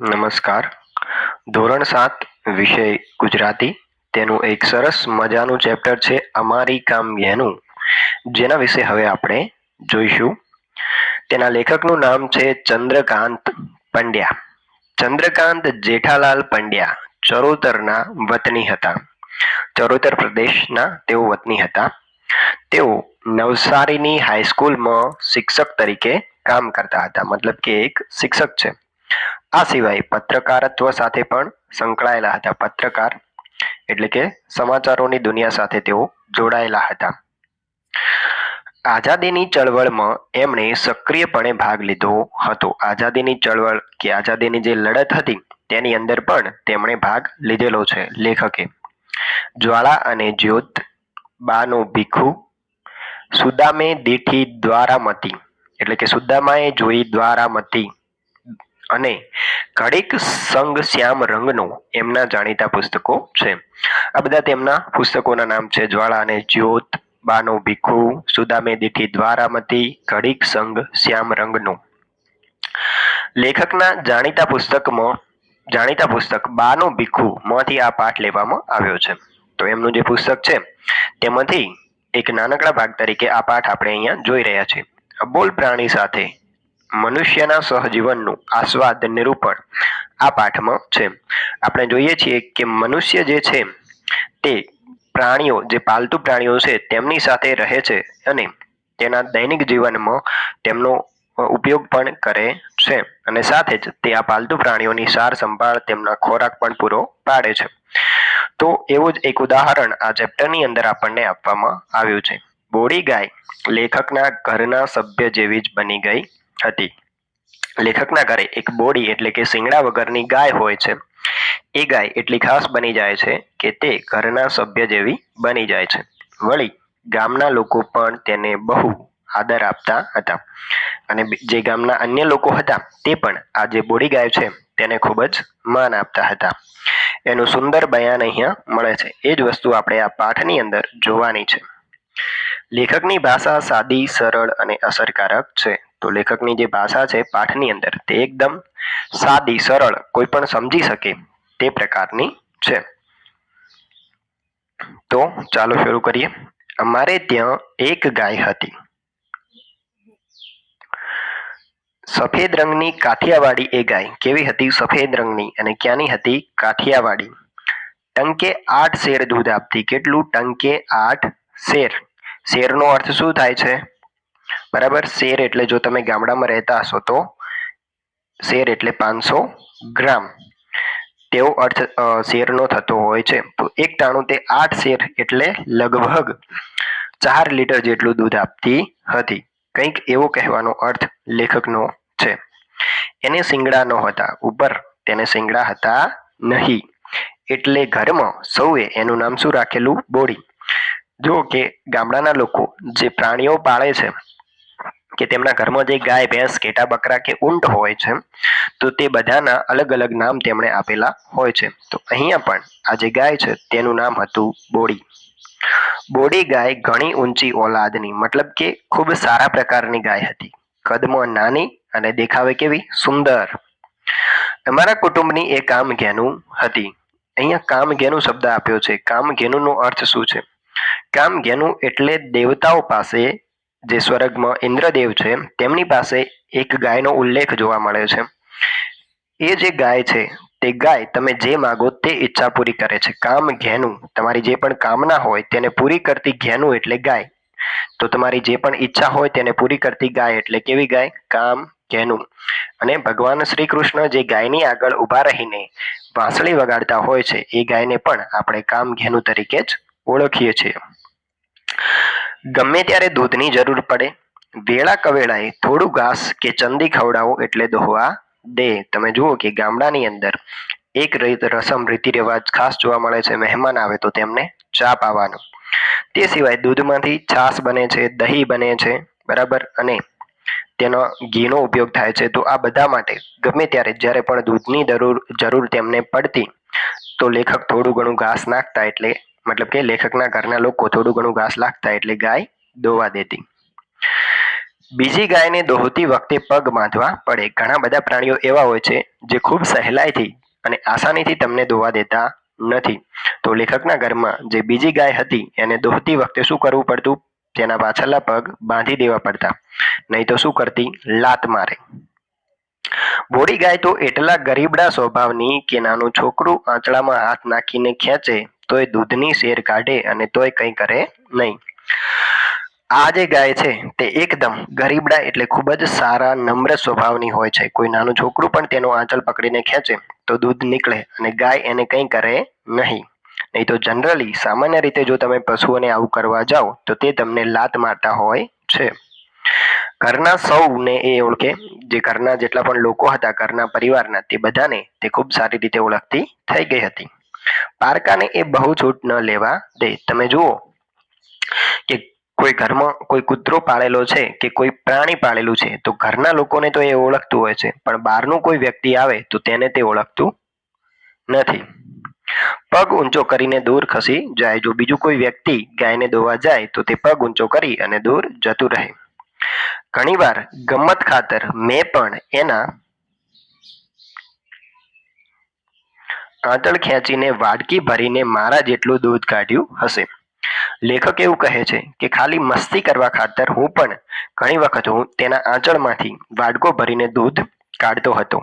નમસ્કાર. ધોરણ સાત, વિષય ગુજરાતી. તેનું એક સરસ મજાનું ચેપ્ટર છે અમારી કામ્યનું જેના વિશે હવે આપણે જોઈશું. તેના લેખકનું નામ છે ચંદ્રકાંત પંડ્યા. ચંદ્રકાંત જેઠાલાલ પંડ્યા ચરોતરના વતની હતા. ચરોતર પ્રદેશના તેઓ વતની હતા. તેઓ નવસારીની હાઈસ્કૂલમાં શિક્ષક તરીકે કામ કરતા હતા. મતલબ કે એક શિક્ષક છે. આ સિવાય પત્રકારત્વ સાથે પણ સંકળાયેલા હતા. પત્રકાર એટલે કે સમાચારોની દુનિયા સાથે તેઓ જોડાયેલા હતા. આઝાદીની ચળવળમાં એમણે સક્રિયપણે ભાગ લીધો હતો. આઝાદીની ચળવળ કે આઝાદીની જે લડત હતી, તેની અંદર પણ તેમણે ભાગ લીધેલો છે લેખકે. જ્વાળા અને જ્યોત બાનો ભીખુ સુદામે દીઠી દ્વારામતી, એટલે કે સુદામાએ જોઈ દ્વારામતી અને ઘડીક સંગ શ્યામ રંગનો એમના જાણીતા પુસ્તકો છે. આ બધા તેમના પુસ્તકોના નામ છે. જ્વાળા અને જ્યોત, બાનો ભીખુ, સુદામે દીઠી દ્વારામતી, ઘડીક સંગ શ્યામ રંગનો. લેખકના જાણીતા પુસ્તકમાં, જાણીતા પુસ્તક બાનો ભીખુ માંથી આ પાઠ લેવામાં આવ્યો છે. તો એમનું જે પુસ્તક છે, તેમાંથી એક નાનકડા ભાગ તરીકે આ પાઠ આપણે અહીંયા જોઈ રહ્યા છીએ. અબોલ પ્રાણી સાથે મનુષ્યના સહજીવનનું આસ્વાદ નિરૂપણ આ પાઠમાં છે. આપણે જોઈએ છીએ કે મનુષ્ય જે છે તે પ્રાણીઓ, જે પાલતુ પ્રાણીઓ છે, તેમની સાથે રહે છે અને તેના દૈનિક જીવનમાં તેમનો ઉપયોગ પણ કરે છે અને સાથે જ તે આ પાલતુ પ્રાણીઓની સાર સંભાળ તેમના ખોરાક પણ પૂરો પાડે છે. તો એવું જ એક ઉદાહરણ આ ચેપ્ટરની અંદર આપણને આપવામાં આવ્યું છે. બોડી ગાય લેખકના ઘરના સભ્ય જેવી જ બની ગઈ. હતી. લેખકના ઘરે એક બોડી એટલે કે શિંગડા વગરની ગાય હોય છે. એ ગાય એટલી ખાસ બની જાય છે કે તે ઘરના સભ્ય જેવી બની જાય છે. વળી ગામના લોકો પણ તેને બહુ આદર આપતા હતા. અને જે ગામના અન્ય લોકો હતા તે પણ આ જે બોડી ગાય છે તેને ખૂબ જ માન આપતા હતા. એનું સુંદર બયાન અહીંયા મળે છે. એ જ વસ્તુ આપણે આ પાઠની અંદર જોવાની છે. લેખકની ભાષા સાદી, સરળ અને અસરકારક છે. તો લેખકની જે ભાષા છે પાઠની અંદર તે એકદમ સાદી, સરળ, કોઈ પણ સમજી શકે તે પ્રકારની છે. તો ચાલો શરૂ કરીએ. અમારે ત્યાં એક ગાય હતી. સફેદ રંગની કાઠિયાવાડી એ ગાય. કેવી હતી? સફેદ રંગની અને ક્યાંની હતી? કાઠિયાવાડી. ટંકે આઠ શેર દૂધ આપતી. કેટલું? ટંકે આઠ શેર. શેરનો અર્થ શું થાય છે? બરાબર? શેર એટલે જો તમે ગામડામાં રહેતા હશો તો શેર એટલે પાંચસો ગ્રામ. તેવો અર્થ શેરનો થતો હોય છે. તો એક ટાણું તે આઠ શેર એટલે લગભગ ચાર લીટર જેટલું દૂધ આપતી હતી. કંઈક એવો કહેવાનો અર્થ લેખકનો છે. એને શિંગડા ન હતા. ઉપર તેને શિંગડા હતા નહીં. એટલે ઘરમાં સૌએ એનું નામ શું રાખેલું? બોડી. જો કે ગામડાના લોકો જે પ્રાણીઓ પાળે છે કે તેમના ઘરમાં જે ગાય, ભેંસ, ઘેટા, બકરા કે ઊંટ હોય છે, તો તે બધાના અલગ અલગ નામ તેમણે આપેલા હોય છે. તો અહીંયા પણ આ જે ગાય છે, તેનું નામ હતું બોડી. બોડી ગાય ઘણી ઊંચી ઓલાદની મતલબ કે ખૂબ સારા પ્રકારની ગાય હતી. કદમાં નાની અને દેખાવે કેવી? સુંદર. અમારા કુટુંબની એ કામ ઘેનું હતી. અહીંયા કામ ઘેનું શબ્દ આપ્યો છે. કામ ઘેનુંનો અર્થ શું છે? કામ ઘેનું એટલે દેવતાઓ પાસે જે સ્વર્ગમાં ઇન્દ્રદેવ છે, તેમની પાસે એક ગાયનો ઉલ્લેખ જોવા મળે છે. એ જે ગાય છે, તે ગાય તમે જે માગો તે ઈચ્છા પૂરી કરે છે. કામ ઘેનું, તમારી જે પણ કામના હોય તેને પૂરી કરતી ઘેનું એટલે ગાય. તો તમારી જે પણ ઈચ્છા હોય તેને પૂરી કરતી ગાય એટલે કેવી ગાય? કામ ઘેનું. અને ભગવાન શ્રી કૃષ્ણ જે ગાયની આગળ ઊભા રહીને વાંસળી વગાડતા હોય છે, એ ગાયને પણ આપણે કામ ઘેનું તરીકે જ ઓળખીએ છીએ. ગમે ત્યારે દૂધની જરૂર પડે વેળા કવેળાએ થોડું ઘાસ કે ચંદી ખવડાવો એટલે દોહવા દે. તમે જુઓ કે ગામડાની અંદર એક રીત રસમ, રીતિ રિવાજ ખાસ જોવા મળે છે. મહેમાન આવે તો તેમને ચા પાવાનો. તે સિવાય દૂધમાંથી છાશ બને છે, દહીં બને છે, બરાબર? અને તેનો ઘીનો ઉપયોગ થાય છે. તો આ બધા માટે ગમે ત્યારે જ્યારે પણ દૂધની જરૂર જરૂર તેમને પડતી, તો લેખક થોડું ઘણું ઘાસ નાખતા એટલે મતલબ કે લેખકના ઘરના લોકો થોડું ઘણું ઘાસ લાગતા એટલે ગાય દોવા દેતી. બીજી ગાયને દોહતી વખતે પગ બાંધવા પડે. ઘણા બધા પ્રાણીઓ એવા હોય છે જે ખૂબ સહેલાઈથી અને આસાનીથી તમને દોવા દેતા નથી. તો લેખકના ઘરમાં જે બીજી ગાય હતી, એને દોહતી વખતે શું કરવું પડતું? તેના પાછળના પગ બાંધી દેવા પડતા. નહીં તો શું કરતી? લાત મારે. બોડી ગાય તો એટલા ગરીબડા સ્વભાવની કે નાનું છોકરું આંચળામાં હાથ નાખીને ખેંચે તોય દૂધની શેર કાઢે અને તોય કંઈ કરે નહીં. આ જે ગાય છે તે એકદમ ગરીબડા એટલે ખૂબ જ સારા, નમ્ર સ્વભાવની હોય છે. કોઈ નાનું છોકરું પણ તેનો આંચલ પકડીને ખેંચે તો દૂધ નીકળે અને ગાય એને કંઈ કરે નહીં. નહીં તો જનરલી સામાન્ય રીતે જો તમે પશુઓને આવું કરવા જાઓ તો તે તમને લાત મારતા હોય છે. ઘરના સૌને એ ઓળખે જે ઘરના જેટલા પણ લોકો હતા, ઘરના પરિવારના તે બધાને તે ખૂબ સારી રીતે ઓળખતી થઈ ગઈ હતી. પારકાને એ બહુ છૂટ ન લેવા દે. તમે જુઓ કે કોઈ ઘરમાં કોઈ કૂતરો પાળેલો છે કે કોઈ પ્રાણી પાળેલું છે, તો ઘરના લોકોને તો એ ઓળખતું હોય છે, પણ બહારનું કોઈ વ્યક્તિ આવે તો તેને તે ઓળખતું નથી. પગ ઊંચો કરીને દૂર ખસી જાય. જો બીજું કોઈ વ્યક્તિ ગાયને દોવા જાય, તો તે પગ ઊંચો કરી અને દૂર જતું રહે. ઘણીવાર ગમત ખાતર મેં પણ એના આંતળ ખેંચીને વાડકી ભરીને મારા જેટલું દૂધ કાઢ્યું હશે. લેખક એવું કહે છે કે, ખાલી મસ્તી કરવા ખાતર હું પણ ઘણી વખત હું તેના આંચળમાંથી વાડકો ભરીને દૂધ કાઢતો હતો.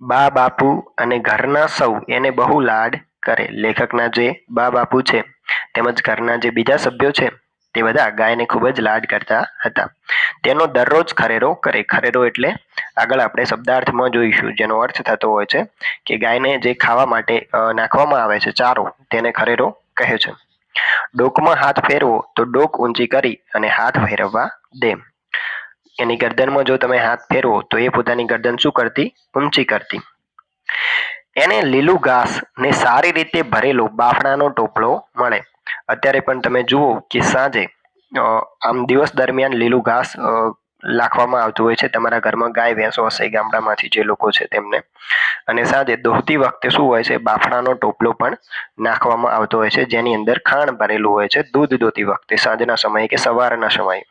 બા, બાપુ અને ઘરના સૌ એને બહુ લાડ કરે. લેખકના જે બા, બાપુ છે તેમજ ઘરના જે બીજા સભ્યો છે તે બધા ગાયને ખૂબ જ લાડ કરતા હતા. તેનો દરરોજ ખરેરો કરે. ખરેરો એટલે આગળ આપણે શબ્દાર્થમાં જોઈશું. જેનો અર્થ થતો હોય છે કે ગાયને જે ખાવા માટે નાખવામાં આવે છે ચારો, તેને ખરેરો કહે છે. ડોકમાં હાથ ફેરવો તો ડોક ઊંચી કરી અને હાથ ફેરવવા દે. એની ગરદનમાં જો તમે હાથ ફેરવો તો એ પોતાની ગરદન શું કરતી? ઊંચી કરતી. એને લીલું ઘાસ ને સારી રીતે ભરેલો બાફણાનો ટોપલો મળે. અત્યારે પણ તમે જુઓ કે સાંજે આમ દિવસ દરમિયાન લીલું ઘાસ લાખવામાં આવતું હોય છે. તમારા ઘરમાં ગાય, ભેંસો હશે, ગામડામાંથી જે લોકો છે તેમને. અને સાંજે દોહતી વખતે શું હોય છે? બાફડાનો ટોપલો પણ નાખવામાં આવતો હોય છે, જેની અંદર ખાણ ભરેલું હોય છે, દૂધ દોતી વખતે, સાંજના સમયે કે સવારના સમયે.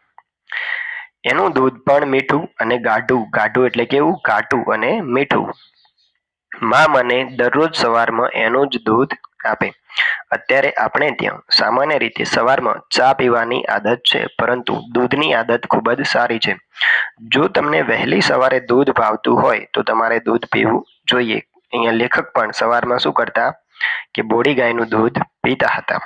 એનું દૂધ પણ મીઠું અને ગાઢું ગાઢું એટલે કેવું ઘાટું અને મીઠું. મા મને દરરોજ સવારમાં એનું જ દૂધ આપે. અત્યારે આપણે ત્યાં સામાન્ય રીતે સવારમાં ચા પીવાની આદત છે, પરંતુ દૂધની આદત ખૂબ જ સારી છે. જો તમને વહેલી સવારે દૂધ ભાવતું હોય, તો તમારે દૂધ પીવું જોઈએ. અહીંયા લેખક પણ સવારમાં શું કરતા કે બોડી ગાયનું દૂધ પીતા હતા.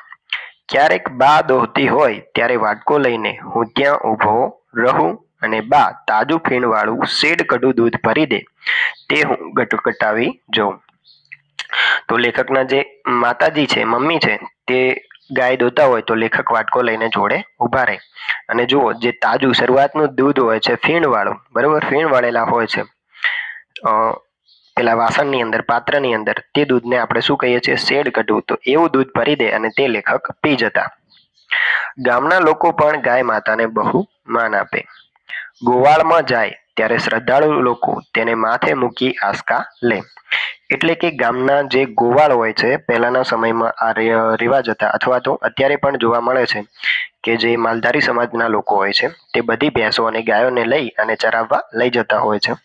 ક્યારેક બા દોહતી હોય, ત્યારે વાટકો લઈને હું ત્યાં ઊભો રહું અને બા તાજું ફીણવાળું શેડ કડું દૂધ ભરી દે, તે હું ગટગટાવી જોઉં. તો લેખકના જે માતાજી છે, મમ્મી છે, તે ગાય દોતા હોય તો લેખક વાટકો લઈને જોડે ઊભા રહે. અને જુઓ, જે તાજું શરૂઆતનું દૂધ હોય છે, ફીણવાળું, બરોબર? ફીણ વાળેલા હોય છે. પેલા વાસણની અંદર, પાત્રની અંદર તે દૂધને આપણે શું કહીએ છીએ? શેડ કઢવું. તો એવું દૂધ ભરી દે અને તે લેખક પી જતા. ગામના લોકો પણ ગાય માતાને બહુ માન આપે. ગોવાળમાં જાય ત્યારે શ્રદ્ધાળુ લોકો તેને માથે મૂકી આસકા લે. એટલે કે ગામના જે ગોવાળ હોય છે, પહેલાના સમયમાં આ રિવાજ હતા. અથવા તો અત્યારે પણ જોવા મળે છે કે જે માલધારી સમાજના લોકો હોય છે, તે બધી ભેંસો અને ગાયોને લઈ અને ચરાવવા લઈ જતા હોય છે.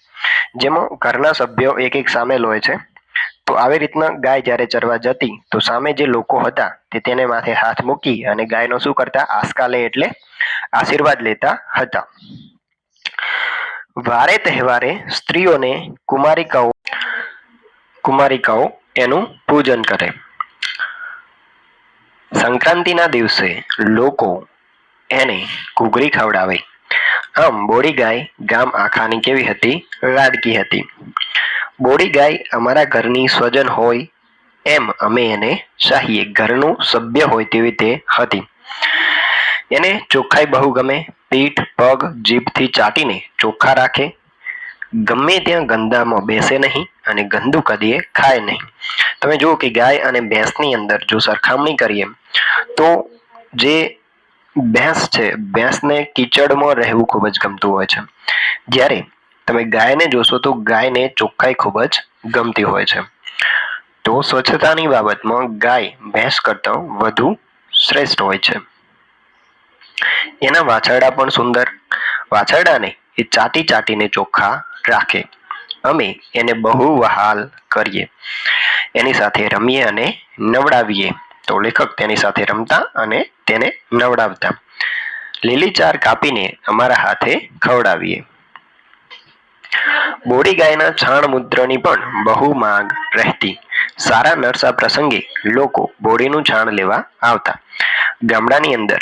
જેમાં ઘરના સભ્યો એક એક સામેલ હોય છે. તો આવી રીતના ગાય જ્યારે ચરવા જતી, તો સામે જે લોકો હતા, તે તેને માથે હાથ મૂકી અને ગાયનો શું કરતા? આસકા લે એટલે આશીર્વાદ લેતા હતા. વારે તહેવારે સ્ત્રીઓને કુમારિકાઓ કુમારિકાઓ એનું પૂજન કરે. સંક્રાંતિના દિવસે લોકો એને ઘૂઘરી ખવડાવે. આમ બોડી ગાય ગામ આખાની કેવી હતી? લાડકી હતી. બોડી ગાય અમારા ઘરની સ્વજન હોય એમ અમે એને ચાહીએ. ઘરનું સભ્ય હોય તેવી તે હતી. એને ચોખ્ખાઈ બહુ ગમે. પીઠ, પગ, જીભથી ચાટીને ચોખ્ખા રાખે. ગમે ત્યાં ગંદામાં બેસે નહીં અને ગંદુ કદીએ ખાય નહીં. તમે જુઓ કે ગાય અને ભેંસની અંદર જો સરખામણી કરીએ, તો જે ભેંસ છે, ભેંસને કીચડમાં રહેવું ખૂબ જ ગમતું હોય છે. જ્યારે તમે ગાયને જોશો, તો ગાયને ચોખ્ખાઈ ખૂબ જ ગમતી હોય છે. તો સ્વચ્છતાની બાબતમાં ગાય ભેંસ કરતાં વધુ શ્રેષ્ઠ હોય છે. એના વાછરડા પણ સુંદર. વાછરડાને એ ચાટી ચાટીને ચોખ્ખા રાખે. અમે એને બહુ વહાલ કરીએ. એની સાથે રમીએ અને નવડાવીએ. તો લેખક તેની સાથે રમતા અને તેને નવડાવતા. લીલી ચાર કાપીને અમારા હાથે ખવડાવીએ. બોડી ગાયના છાણ મૂત્રની પણ બહુ માંગ રહેતી. સારા નરસા પ્રસંગે લોકો બોડીનું છાણ લેવા આવતા. ગામડાની અંદર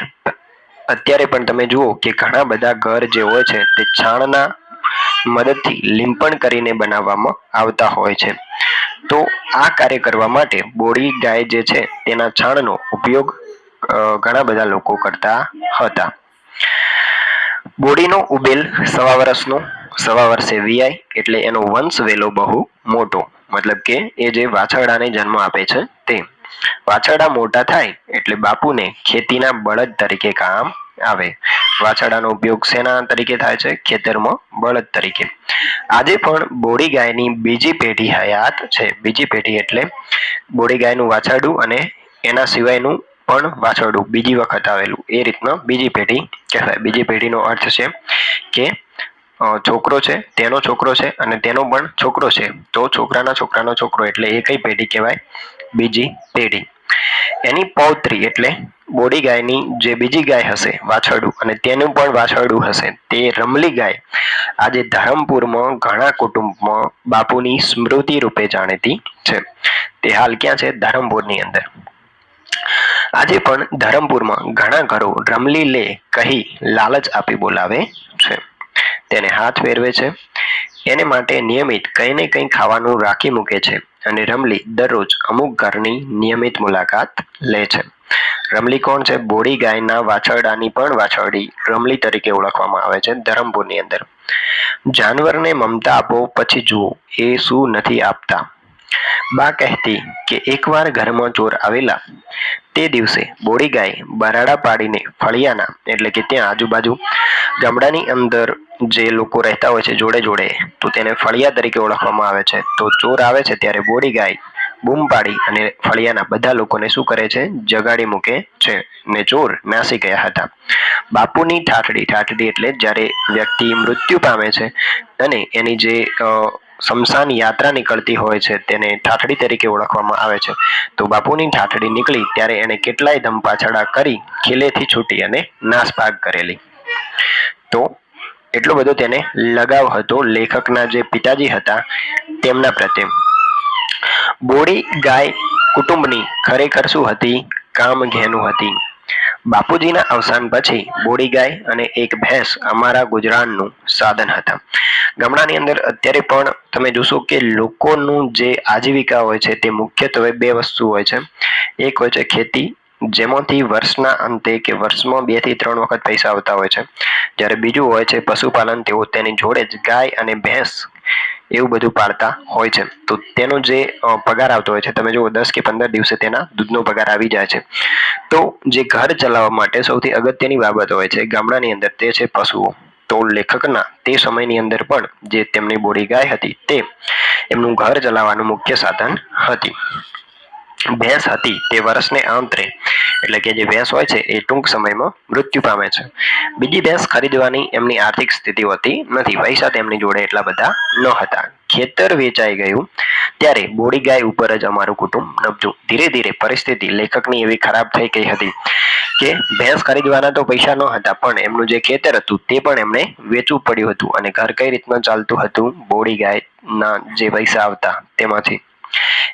અત્યારે પણ તમે જુઓ કે ઘણા બધા ઘર જે હોય છે, તે છાણના મદદથી લીંપણ કરીને બનાવવામાં આવતા હોય છે. તો આ કાર્ય કરવા માટે બોડી ગાય જે છે, તેના છાણનો ઉપયોગ ઘણા બધા લોકો કરતા હતા. બોડીનો ઉબેલ સવા વર્ષનો, સવા વર્ષે વીઆઈ એટલે એનો વંશ વેલો બહુ મોટો. મતલબ કે એ જે વાછરડાને જન્મ આપે છે, તે. વાછરડા મોટા થાય એટલે બાપુને ખેતીના બળદ તરીકે કામ આવે. વાછરડાનો ઉપયોગ શેના તરીકે થાય છે, ખેતરમાં બળદ તરીકે. આજે પણ બોડી ગાયની બીજી પેઢી હયાત છે. બીજી પેઢી એટલે બોડી ગાયનું વાછરડું અને એના સિવાયનું પણ વાછરડું બીજી વખત આવેલું. એ રીતના બીજી પેઢી કહેવાય. બીજી પેઢીનો અર્થ છે કે છોકરો છે, તેનો છોકરો છે અને તેનો પણ છોકરો છે. તો છોકરાના છોકરાનો છોકરો એટલે એ કઈ પેઢી કહેવાય? બીજી પેઢી. એની પૌત્રી એટલે બોડી ગાયની જે બીજી ગાય હશે, વાછરડું, અને તેનું પણ વાછરડું હશે, તે રમલી ગાય આજે ધરમપુરમાં ઘણા કુટુંબમાં બાપુની સ્મૃતિ રૂપે જાણીતી છે. તે હાલ ક્યાં છે? ધરમપુરની અંદર. આજે પણ ધરમપુરમાં ઘણા ઘરો રમલી લે કહી લાલચ આપી બોલાવે છે. તેને હાથ ફેરવે છે. એને માટે નિયમિત કંઈ ને કંઈ ખાવાનું રાખી મૂકે છે. અને રમલી દરરોજ અમુક ઘરની નિયમિત મુલાકાત લે છે. રમલી કોણ છે? બોડી ગાયના વાછરડાની પણ વાછરડી રમલી તરીકે ઓળખવામાં આવે છે ધરમપુરની અંદર. જાનવરને મમતા આપો, પછી જુઓ એ શું નથી આપતા. બા કહેતી કે એકવાર ઘરમાં ચોર આવેલા તે દિવસે બોડી ગાય બરાડા પાડીને ફળિયાના એટલે કે ત્યાં આજુબાજુ ગામડાની અંદર જે લોકો રહેતા હોય છે જોડે જોડે, તો તેને ફળિયા તરીકે ઓળખવામાં આવે છે. તો ચોર આવે છે ત્યારે બોડી ગાય, બૂમ પાડી અને ફળિયાના બધા લોકોને શું કરે છે? જગાડી મૂકે છે. ને ચોર નાસી ગયા હતા. બાપુની ઠાઠડી ઠાઠડી એટલે જ્યારે વ્યક્તિ મૃત્યુ પામે છે અને એની જે શમશાન યાત્રા નીકળતી હોય છે તેને ઠાઠડી તરીકે ઓળખવામાં આવે છે. તો બાપુની ઠાઠડી નીકળી ત્યારે એણે કેટલાય ધમપાછડા કરી, ખીલેથી છૂટી અને નાસભાગ કરેલી. તો એટલો બધો તેને લગાવ હતો લેખકના જે પિતાજી હતા તેમના પ્રત્યે. બોડી ગાય કુટુંબની ખરેખર શું હતી? કામ ઘેનું હતી. બાપુજીના અવસાન પછી બોડી ગાય અને એક ભેંસ અમારા ગુજરાનનું સાધન હતા. ગામડાની અંદર અત્યારે પણ તમે જોશો કે લોકોનું જે આજીવિકા હોય છે તે મુખ્યત્વે બે વસ્તુ હોય છે. એક હોય છે ખેતી જેમાંથી વર્ષના અંતે કે વર્ષમાં બેથી ત્રણ વખત પૈસા આવતા હોય છે. જ્યારે બીજું હોય છે પશુપાલન, તેઓ તેની જોડે જ ગાય અને ભેંસ એવું બધું પાળતા હોય છે. તો તેનો જે પગાર આવતો હોય છે, તમે જુઓ દસ કે પંદર દિવસે તેના દૂધનો પગાર આવી જાય છે. તો જે ઘર ચલાવવા માટે સૌથી અગત્યની બાબત હોય છે ગામડાની અંદર તે છે પશુઓ. તો લેખકના તે સમયની અંદર પણ જે તેમની બોડી ગાય હતી તે એમનું ઘર ચલાવવાનું મુખ્ય સાધન હતી. ભેંસ હતી તે વર્ષને આંતરે. એટલે કે જે ભેંસ હોય છે એ ટૂંક સમયમાં મૃત્યુ પામે છે. બીજી ભેંસ ખરીદવાની એમની આર્થિક સ્થિતિ હોતી નથી. પૈસા તેમની જોડે એટલા બધા ન હતા. ખેતર વેચાઈ ગયું ત્યારે બોડી ગાય ઉપર જ અમારું કુટુંબ નબજું. ધીરે ધીરે પરિસ્થિતિ લેખકની એવી ખરાબ થઈ ગઈ હતી કે ભેંસ ખરીદવાના તો પૈસા ન હતા, પણ એમનું જે ખેતર હતું તે પણ એમણે વેચવું પડ્યું હતું. અને ઘર કઈ રીતના ચાલતું હતું? બોડી ગાયના જે પૈસા આવતા તેમાંથી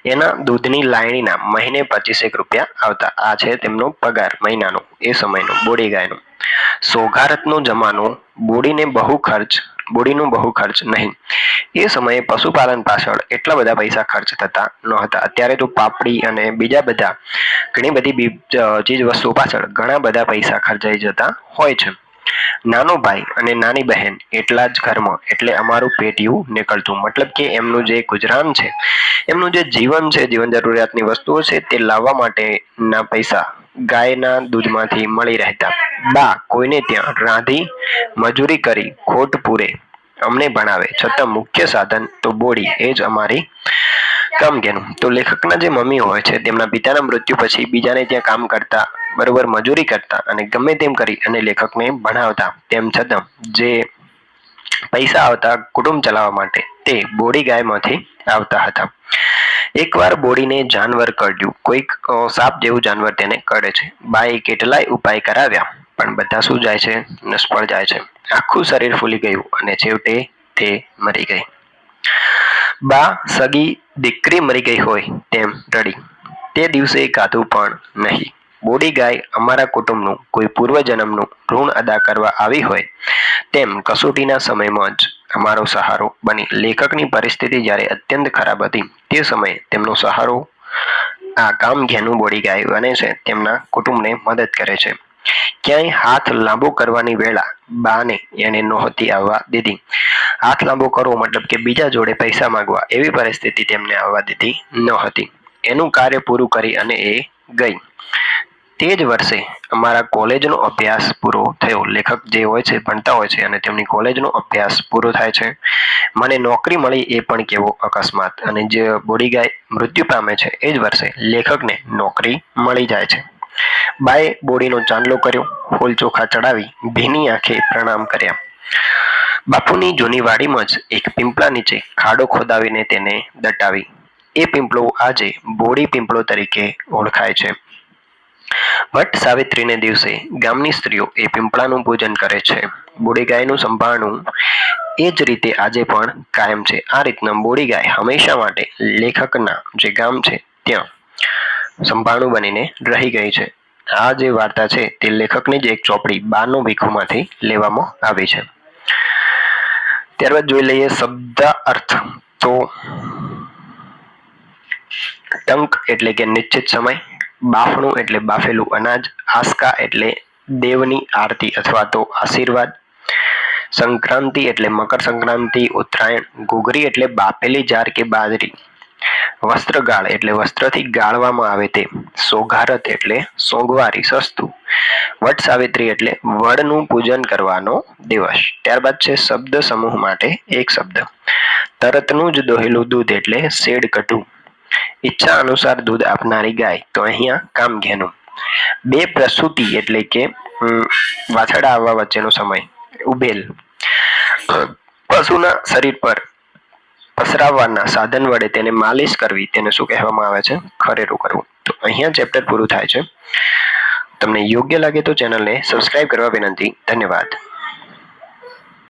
એના દૂધની લાયણીના મહિને પચીસેક રૂપિયા આવતા. આ છે તેમનો પગાર મહિનાનો, એ સમયનો, બોડી ગાયનો. સોઘારતનો જમાનો, બોડીને બહુ ખર્ચ, બોડીનો બહુ ખર્ચ નહીં. એ સમયે પશુપાલન પાછળ એટલા બધા પૈસા ખર્ચ થતા નહોતા. અત્યારે તો પાપડી અને બીજા બધા ઘણી બધી ચીજ વસ્તુઓ પાછળ ઘણા બધા પૈસા ખર્ચાઈ જતા હોય છે. નાનો ભાઈ અને નાની બહેન એટલા જ ઘરમાં એટલે અમારું પેટીયું નીકળતું. મતલબ કે એમનું જે ગુજરાન છે, એમનું જે જીવન છે, જીવન જરૂરિયાતની વસ્તુઓ છે, તે લાવવા માટેના પૈસા ગાયના દૂધમાંથી મળી રહેતા. બા, કોઈને ત્યાં રાંધી, મજૂરી કરી, ખોટ પૂરે અમને ભણાવે. છતાં મુખ્ય સાધન તો બોડી, એ જ અમારી કામગેનું તો લેખકના જે મમ્મી હોય છે, તેમના પિતાના મૃત્યુ પછી બીજાને ત્યાં કામ કરતા, બરોબર મજૂરી કરતા અને ગમે તેમ કરી અને લેખકને ભણાવતા, તેમ છતાં જે પૈસા આવતા કુટુંબ ચલાવવા માટે, તે બોડી ગાયમાંથી આવતા હતા. એકવાર બોડીને જાનવર કરડ્યું. કોઈક સાપ જેવું જાનવર તેને કરડે છે. બાએ કેટલાય ઉપાય કરાવ્યા, પણ બધા શું જાય છે? નિષ્ફળ જાય છે. આખું શરીર ફૂલી ગયું અને છેવટે તે મરી ગઈ. બા, સગી, દીકરી મરી ગઈ હોય તેમ રડી. તે દિવસે ગાધું પણ નહીં. બોડી ગાય અમારા કુટુંબનું, કોઈ પૂર્વજન્મનું ઋણ અદા કરવા આવી હોય તેમ કસોટીના સમયમાં જ અમારો સહારો બની. લેખકની પરિસ્થિતિ જ્યારે અત્યંત ખરાબ હતી, તે સમયે તેમનો સહારો આ કામ ઘેનું બોડી ગાય બને છે, તેમના કુટુંબને મદદ કરે છે. ક્યાંય હાથ લાંબો કરવાની વેળા બાને એને નહોતી આવવા દીધી. હાથ લાંબો કરવો મતલબ કે બીજા જોડે પૈસા માંગવા એવી પરિસ્થિતિ તેમને આવવા દીધી ન હતી એનું કાર્ય પૂરું કરી અને એ ગઈ. તે જ વર્ષે અમારા કોલેજનો અભ્યાસ પૂરો થયો. લેખક જે હોય છે, ભણતા હોય છે અને તેમની કોલેજનો અભ્યાસ પૂરો થાય છે. મને નોકરી મળી એ પણ કેવો અકસ્માત અને જે બોડી ગાય મૃત્યુ પામે છે, એ જ વર્ષે લેખકને નોકરી મળી જાય છે. બાએ બોડીનો ચાંદલો કર્યો, ફૂલ ચોખા ચડાવી, ભીની આંખે પ્રણામ કર્યા. બાપુની જૂની વાડીમાં જ એક પીંપળા નીચે ખાડો ખોદાવીને તેને દટાવી. એ પીંપળો આજે બોડી પીંપળો તરીકે ઓળખાય છે. ભટ્ટ સાવિત્રીને દિવસે ગામની સ્ત્રીઓ એ પીંપળાનું પૂજન કરે છે. બોડી ગાયનું સંભાળણું એ જ રીતે આજે પણ કાયમ છે. આ રીતના બોડી ગાય હંમેશા માટે લેખકના જે ગામ છે, ત્યાં સંભાળણું બનીને રહી ગઈ છે. આ જે વાર્તા છે તે લેખકની જ એક ચોપડી બાનો ભીખુમાંથી લેવામાં આવી છે. ત્યારબાદ જોઈ લઈએ શબ્દ અર્થ. તો ટંક એટલે કે નિશ્ચિત સમય, બાફણું એટલે બાફેલું અનાજ આસ્કા એટલે દેવની આરતી અથવા તો આશીર્વાદ, સંક્રાંતિ એટલે મકર સંક્રાંતિ ઉત્તરાયણ, ઘૂઘરી એટલે બાફેલી જાર કે બાજરી. વસ્ત્રગાળ એટલે વસ્ત્રથી ગાળવામાં આવે તે. સોઘારત એટલે સોગવારી, સસ્તું. વટ સાવિત્રી એટલે વડનું પૂજન કરવાનો દિવસ. ત્યારબાદ છે શબ્દ સમૂહ માટે એક શબ્દ. તરતનું જ દોહેલું દૂધ એટલે શેડ કટું ઈચ્છા અનુસાર દૂધ આપનારી ગાય. તો અહીંયા કામ ઘેનું બે પ્રસૂતિ એટલે કે વાછડા આવવા વચ્ચેનો સમય. ઉભેલ. પશુના શરીર પર પસરાવવાના સાધન વડે તેને માલિશ કરવી, તેને શું કહેવામાં આવે છે? ખરેરું કરવું. તો અહીંયા ચેપ્ટર પૂરું થાય છે. તમને યોગ્ય લાગે તો ચેનલને સબસ્ક્રાઇબ કરવા વિનંતી. ધન્યવાદ.